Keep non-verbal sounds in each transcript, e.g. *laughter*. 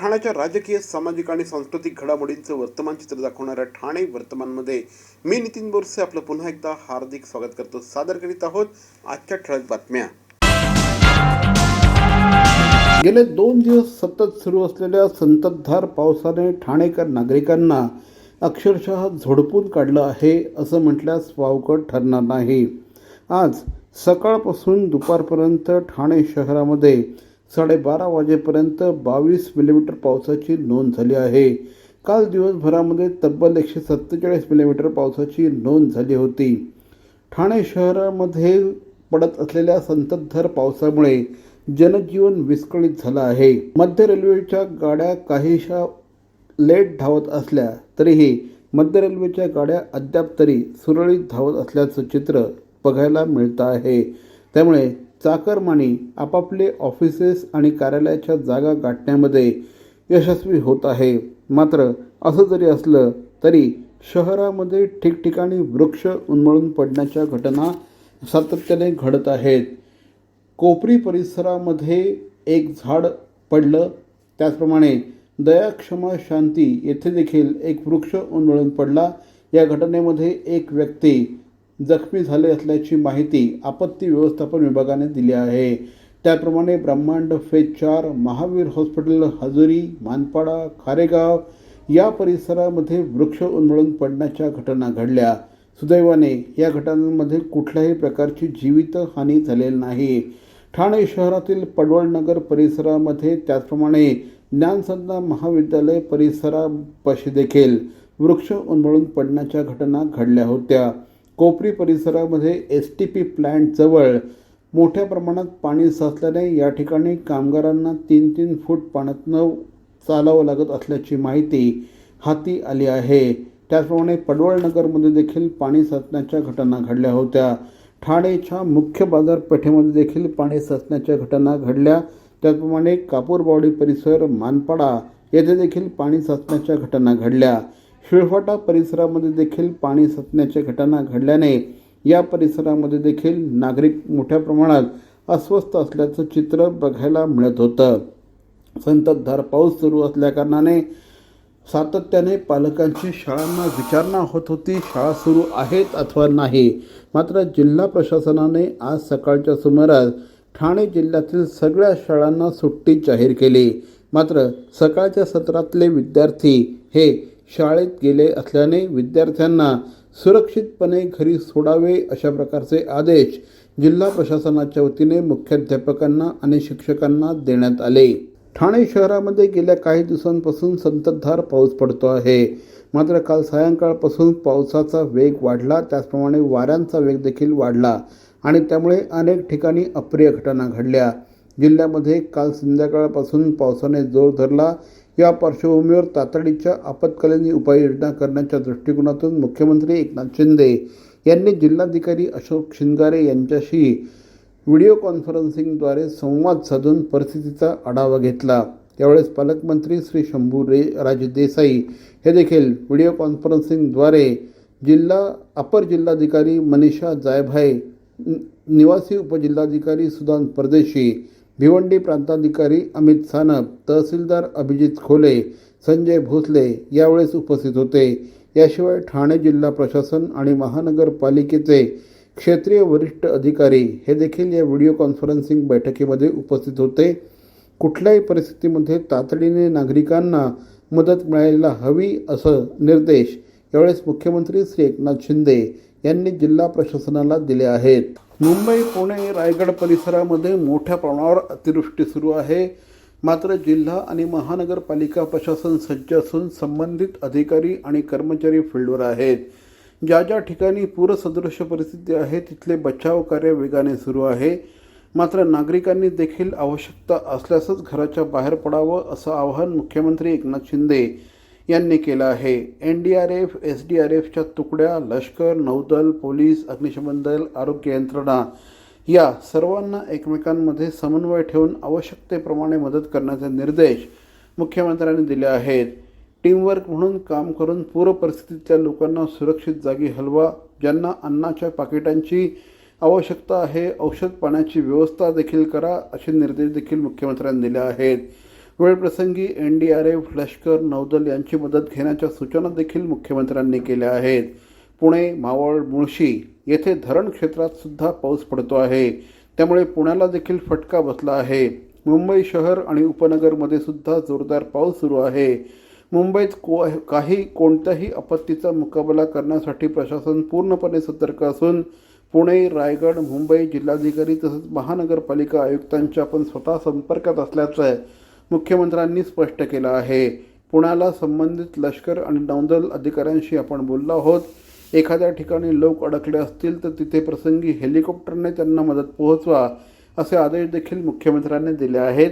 ठाण्याच्या राजकीय सामाजिक आणि सांस्कृतिक घडामोडींचं वर्तमान चित्र दाखवणाऱ्या ठाणे वर्तमानमध्ये मी नितीन बोरसे आपलं पुन्हा एकदा हार्दिक स्वागत करतो. सादर करीत आहोत आजच्या ठळक बातम्या. गेले दोन दिवस सतत सुरू असलेल्या संततधार पावसाने ठाणेकर नागरिकांना अक्षरशः झोडपून काढलं आहे असं म्हटल्यास वावकट ठरणार नाही. आज सकाळपासून दुपारपर्यंत ठाणे शहरामध्ये साडेबारा वाजेपर्यंत बावीस मिलीमीटर पावसाची नोंद झाली आहे. काल दिवसभरामध्ये तब्बल एकशे सत्तेचाळीस मिलीमीटर पावसाची नोंद झाली होती. ठाणे शहरामध्ये पडत असलेल्या संततधार पावसामुळे जनजीवन विस्कळीत झालं आहे. मध्य रेल्वेच्या गाड्या काहीशा लेट धावत असल्या तरीही मध्य रेल्वेच्या गाड्या अद्याप तरी सुरळीत धावत असल्याचं चित्र बघायला मिळतं आहे. त्यामुळे चाकरमानी आपापले ऑफिसेस आणि कार्यालयाच्या जागा गाठण्यामध्ये यशस्वी होत आहे. मात्र असं जरी असलं तरी शहरामध्ये ठिकठिकाणी वृक्ष उन्मळून पडण्याच्या घटना सातत्याने घडत आहेत. कोपरी परिसरामध्ये एक झाड पडलं. त्याचप्रमाणे दयाक्षमा शांती येथे देखील एक वृक्ष उन्मळून पडला. या घटनेमध्ये एक व्यक्ती जखमी झाले असल्याची माहिती आपत्ती व्यवस्थापन विभागाने दिली आहे. त्याप्रमाणे ब्रह्मांड फेज चार महावीर हॉस्पिटल हजुरी मानपाडा खारेगाव या परिसरामध्ये वृक्ष उन्मळून पडण्याच्या घटना घडल्या. सुदैवाने या घटनांमध्ये कुठल्याही प्रकारची जीवितहानी झालेली नाही. ठाणे शहरातील पडवळनगर परिसरामध्ये त्याचप्रमाणे ज्ञानसंधा महाविद्यालय परिसरापाशी देखील वृक्ष उन्मळून पडण्याच्या घटना घडल्या होत्या. कोपरी परिसरामध्ये एस टी पी प्लॅन्टजवळ मोठ्या प्रमाणात पाणी साचल्याने या ठिकाणी कामगारांना तीन तीन फूट पाण्यातनं चालावं लागत असल्याची माहिती हाती आली आहे. त्याचप्रमाणे पडवळनगरमध्ये देखील पाणी साचण्याच्या घटना घडल्या होत्या. ठाणेच्या मुख्य बाजारपेठेमध्ये देखील पाणी साचण्याच्या घटना घडल्या. त्याचप्रमाणे कापूरबावडी परिसर मानपाडा येथे देखील पाणी साचण्याच्या घटना घडल्या. शिळफाटा परिसरामध्ये देखील पाणी सतण्याच्या घटना घडल्याने या परिसरामध्ये देखील नागरिक मोठ्या प्रमाणात अस्वस्थ असल्याचं चित्र बघायला मिळत होतं. संततधार पाऊस सुरू असल्याकारणाने सातत्याने पालकांची शाळांना विचारणा होत होती. शाळा सुरू आहेत अथवा नाही? मात्र जिल्हा प्रशासनाने आज सकाळच्या सुमारास ठाणे जिल्ह्यातील सगळ्या शाळांना सुट्टी जाहीर केली. मात्र सकाळच्या सत्रातले विद्यार्थी हे शाळेत गेले असल्याने विद्यार्थ्यांना सुरक्षितपणे घरी सोडावे अशा प्रकारचे आदेश जिल्हा प्रशासनाच्या वतीने मुख्याध्यापकांना आणि शिक्षकांना देण्यात आले. ठाणे शहरामध्ये गेल्या काही दिवसांपासून संततधार पाऊस पडतो आहे. मात्र काल सायंकाळपासून पावसाचा वेग वाढला त्याचप्रमाणे वाऱ्यांचा वेग देखील वाढला आणि त्यामुळे अनेक ठिकाणी अप्रिय घटना घडल्या. जिल्ह्यामध्ये काल संध्याकाळपासून पावसाने जोर धरला. या पार्श्वभूमीवर तातडीच्या आपत्कालीन उपाययोजना करण्याच्या दृष्टिकोनातून मुख्यमंत्री एकनाथ शिंदे यांनी जिल्हाधिकारी अशोक शिंगारे यांच्याशी व्हिडिओ कॉन्फरन्सिंगद्वारे संवाद साधून परिस्थितीचा आढावा घेतला. त्यावेळेस पालकमंत्री श्री शंभू रे राजे देसाई हे देखील व्हिडिओ कॉन्फरन्सिंगद्वारे जिल्हा अपर जिल्हाधिकारी मनीषा जायभाई निवासी उपजिल्हाधिकारी सुदान परदेशी भिवंडी प्रांताधिकारी अमित सानप तहसीलदार अभिजित खोले संजय भोसले यावेळेस उपस्थित होते. याशिवाय ठाणे जिल्हा प्रशासन आणि महानगरपालिकेचे क्षेत्रीय वरिष्ठ अधिकारी हे देखील या व्हिडिओ कॉन्फरन्सिंग बैठकीमध्ये उपस्थित होते. कुठल्याही परिस्थितीमध्ये तातडीने नागरिकांना मदत मिळायला हवी असं निर्देश यावेळेस मुख्यमंत्री श्री एकनाथ शिंदे यांनी जिल्हा प्रशासनाला दिले आहेत. मुंबई पुणे रायगड परिसरामध्ये मोठ्या प्रमाणावर अतिवृष्टी सुरू आहे. मात्र जिल्हा आणि महानगरपालिका प्रशासन सज्ज असून संबंधित अधिकारी आणि कर्मचारी फील्डवर आहेत. ज्या ज्या ठिकाणी पूरसदृश्य परिस्थिती आहे तिथले बचाव कार्य वेगाने सुरू आहे. मात्र नागरिकांनी देखील आवश्यकता असल्यासच घराच्या बाहेर पडावं असं आवाहन मुख्यमंत्री एकनाथ शिंदे यांनी केलं आहे. N D R F S D R एफच्या तुकड्या लष्कर नौदल पोलीस अग्निशमन दल आरोग्य यंत्रणा या सर्वांना एकमेकांमध्ये समन्वय ठेवून आवश्यकतेप्रमाणे मदत करण्याचे निर्देश मुख्यमंत्र्यांनी दिले आहेत. टीमवर्क म्हणून काम करून पूर परिस्थितीतल्या लोकांना सुरक्षित जागी हलवा ज्यांना अन्नाच्या पाकिटांची आवश्यकता आहे औषध पाण्याची व्यवस्था देखील करा असे निर्देश देखील मुख्यमंत्र्यांनी दिले आहेत. वेळप्रसंगी एन डी आर एफ लष्कर नौदल यांची मदत घेण्याच्या सूचना देखील मुख्यमंत्र्यांनी केल्या आहेत. पुणे मावळ मुळशी येथे धरण क्षेत्रात सुद्धा पाऊस पडतो आहे. त्यामुळे पुण्याला देखील फटका बसला आहे. मुंबई शहर आणि उपनगरमध्ये सुद्धा जोरदार पाऊस सुरू आहे. मुंबईत को काही कोणत्याही आपत्तीचा मुकाबला करण्यासाठी प्रशासन पूर्णपणे सतर्क असून पुणे रायगड मुंबई जिल्हाधिकारी तसंच महानगरपालिका आयुक्तांच्या आपण स्वतः संपर्कात असल्याचं मुख्यमंत्र्यांनी स्पष्ट केलं आहे. पुण्याला संबंधित लष्कर आणि नौदल अधिकाऱ्यांशी आपण बोललो आहोत. एखाद्या ठिकाणी लोक अडकले असतील तर तिथे प्रसंगी हेलिकॉप्टरने त्यांना मदत पोहोचवा असे आदेश देखील मुख्यमंत्र्यांनी दिले आहेत.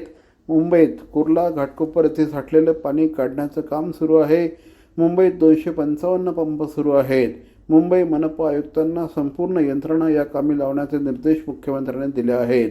मुंबईत कुर्ला घाटकोपर येथे साठलेलं पाणी काढण्याचं काम सुरू आहे. मुंबईत दोनशे पंचावन्न पंप सुरू आहेत. मुंबई मनपा आयुक्तांना संपूर्ण यंत्रणा या कामी लावण्याचे निर्देश मुख्यमंत्र्यांनी दिले आहेत.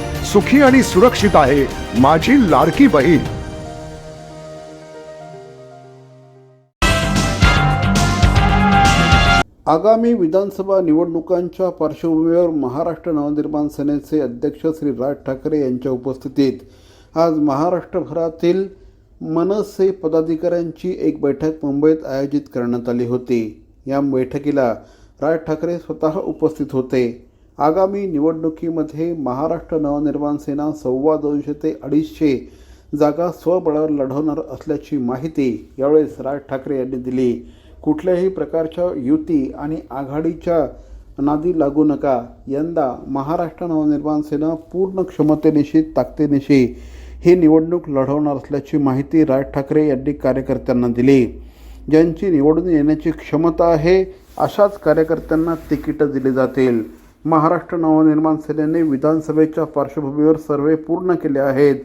सुखी आणि सुरक्षित आहे माझी लाडकी बहीण. आगामी विधानसभा निवडणुकांच्या पार्श्वभूमीवर महाराष्ट्र नवनिर्माण सेनेचे अध्यक्ष श्री राज ठाकरे यांच्या उपस्थितीत आज महाराष्ट्रभरातील मनसे पदाधिकाऱ्यांची एक बैठक मुंबईत आयोजित करण्यात आली होती. या बैठकीला राज ठाकरे स्वतः उपस्थित होते. आगामी निवडणुकीमध्ये महाराष्ट्र नवनिर्माण सेना सव्वा दोनशे ते अडीचशे जागा स्वबळावर लढवणार असल्याची माहिती यावेळेस राज ठाकरे यांनी दिली. कुठल्याही प्रकारच्या युती आणि आघाडीच्या नादी लागू नका. यंदा महाराष्ट्र नवनिर्माण सेना पूर्ण क्षमतेनिशी ताकदीनिशी ही निवडणूक लढवणार असल्याची माहिती राज ठाकरे यांनी कार्यकर्त्यांना दिली. ज्यांची निवडून येण्याची क्षमता आहे अशाच कार्यकर्त्यांना तिकीटं दिली जातील. महाराष्ट्र नवनिर्माण सेनेने विधानसभेच्या पार्श्वभूमीवर सर्वे पूर्ण केले आहेत.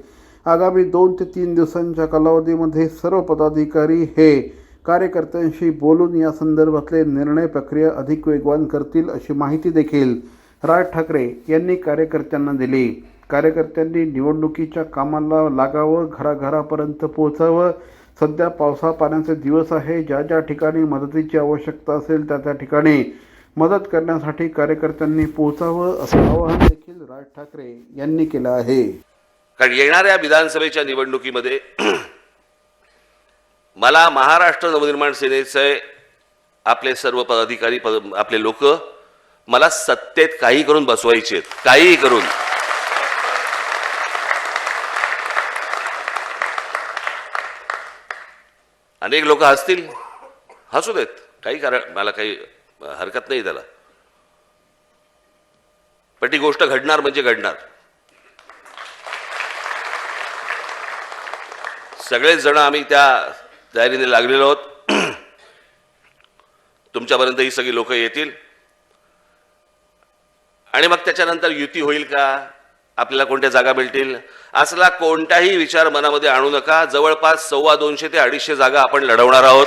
आगामी दोन ते तीन दिवसांच्या कालावधीमध्ये सर्व पदाधिकारी हे कार्यकर्त्यांशी बोलून या संदर्भातले निर्णय प्रक्रिया अधिक वेगवान करतील अशी माहिती देखील राज ठाकरे यांनी कार्यकर्त्यांना दिली. कार्यकर्त्यांनी निवडणुकीच्या कामाला लागावं घराघरापर्यंत पोहोचावं. सध्या पावसा पाण्याचे दिवस आहे. ज्या ज्या ठिकाणी मदतीची आवश्यकता असेल त्या त्या ठिकाणी मदत करण्यासाठी कार्यकर्त्यांनी पोहोचावं असं आवाहन देखील राज ठाकरे यांनी केलं आहे. कारण येणाऱ्या विधानसभेच्या निवडणुकीमध्ये *clears throat* मला महाराष्ट्र नवनिर्माण सेनेचे आपले सर्व पदाधिकारी पद आपले लोक मला सत्तेत काही करून बसवायचे आहेत. काहीही करून. अनेक लोक हसतील हसू देत. काही कारण मला काही हरकत नाही त्याला. पण ती गोष्ट घडणार म्हणजे घडणार. सगळेच जण आम्ही त्या तयारीने लागलेलो आहोत. *clears throat* तुमच्यापर्यंत ही सगळी लोक येतील. आणि मग त्याच्यानंतर युती होईल का? आपल्याला कोणत्या जागा मिळतील? असला कोणताही विचार मनामध्ये आणू नका. जवळपास सव्वा दोनशे ते अडीचशे जागा आपण लढवणार आहोत.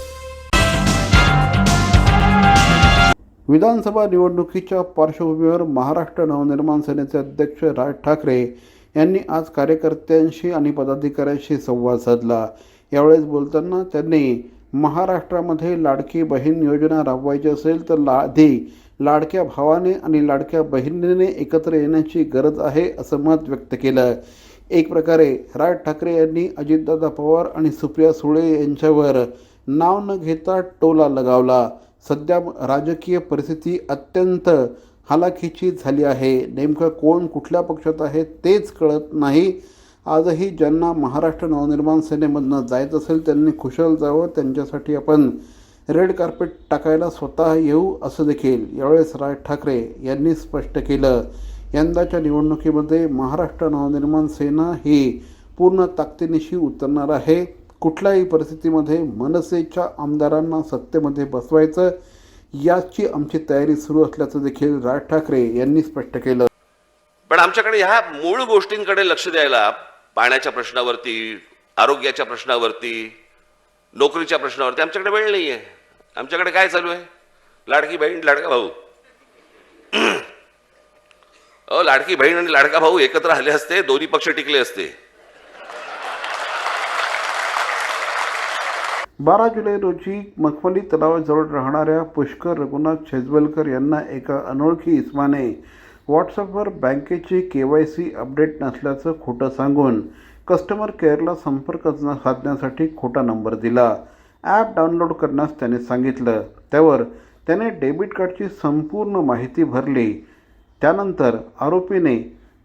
विधानसभा निवडणुकीच्या पार्श्वभूमीवर महाराष्ट्र नवनिर्माण सेनेचे अध्यक्ष राज ठाकरे यांनी आज कार्यकर्त्यांशी आणि पदाधिकाऱ्यांशी संवाद साधला. यावेळेस बोलताना त्यांनी महाराष्ट्रामध्ये लाडकी बहीण योजना राबवायची असेल तर ला आधी लाडक्या भावाने आणि लाडक्या बहिणीने एकत्र येण्याची गरज आहे असं मत व्यक्त केलं. एक प्रकारे राज ठाकरे यांनी अजितदादा पवार आणि सुप्रिया सुळे यांच्यावर नाव न घेता टोला लगावला. सध्या राजकीय परिस्थिती अत्यंत हालाखीची झाली आहे. नेमकं कोण कुठल्या पक्षात आहे तेच कळत नाही. आजही ज्यांना महाराष्ट्र नवनिर्माण सेनेमधनं जायचं असेल त्यांनी खुशाल जावं. त्यांच्यासाठी आपण रेड कार्पेट टाकायला स्वतः येऊ असं देखील यावेळेस राज ठाकरे यांनी स्पष्ट केलं. यंदाच्या निवडणुकीमध्ये महाराष्ट्र नवनिर्माण सेना ही पूर्ण ताकदीनिशी उतरणार आहे. कुठल्याही परिस्थितीमध्ये मनसेच्या आमदारांना सत्तेमध्ये बसवायचं याची आमची तयारी सुरू असल्याचं देखील राज ठाकरे यांनी स्पष्ट केलं. पण आमच्याकडे ह्या मूळ गोष्टींकडे लक्ष द्यायला पाण्याच्या प्रश्नावरती आरोग्याच्या प्रश्नावरती नोकरीच्या प्रश्नावरती आमच्याकडे वेळ नाही आहे आमच्याकडे काय चालू आहे? लाडकी बहीण लाडका भाऊ. *clears throat* अ लाडकी बहीण आणि लाडका भाऊ एकत्र आले असते दोन्ही पक्ष टिकले असते. बारा जुलै रोजी मखमली तलावाजवळ राहणाऱ्या पुष्कर रघुनाथ छेजवलकर यांना एका अनोळखी इस्माने व्हॉट्सअपवर बँकेची के वाय सी अपडेट नसल्याचं खोटं सांगून कस्टमर केअरला संपर्क साधण्यासाठी खोटा नंबर दिला. ॲप डाउनलोड करण्यास त्याने सांगितलं. त्यावर त्याने डेबिट कार्डची संपूर्ण माहिती भरली. त्यानंतर आरोपीने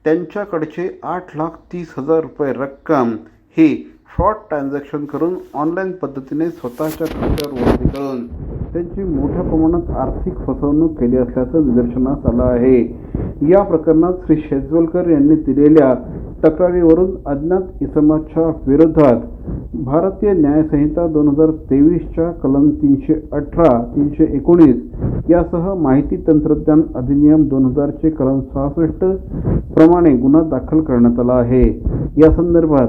त्यांच्याकडचे आठ लाख तीस हजार रुपये रक्कम ही फ्रॉड ट्रान्झॅक्शन करून ऑनलाईन पद्धतीने स्वतःच्या खात्यावर वर्ती करून त्यांची मोठ्या प्रमाणात आर्थिक फसवणूक केली असल्याचं निदर्शनास आलं आहे. या प्रकरणात श्री शेजवलकर यांनी दिलेल्या तक्रारीवरून अज्ञात इसमाच्या विरोधात भारतीय न्यायसंहिता दोन हजार तेवीसच्या कलम तीनशे अठरा तीनशे एकोणीस यासह माहिती तंत्रज्ञान अधिनियम दोन हजारचे कलम सहासष्ट प्रमाणे गुन्हा दाखल करण्यात आला आहे. या संदर्भात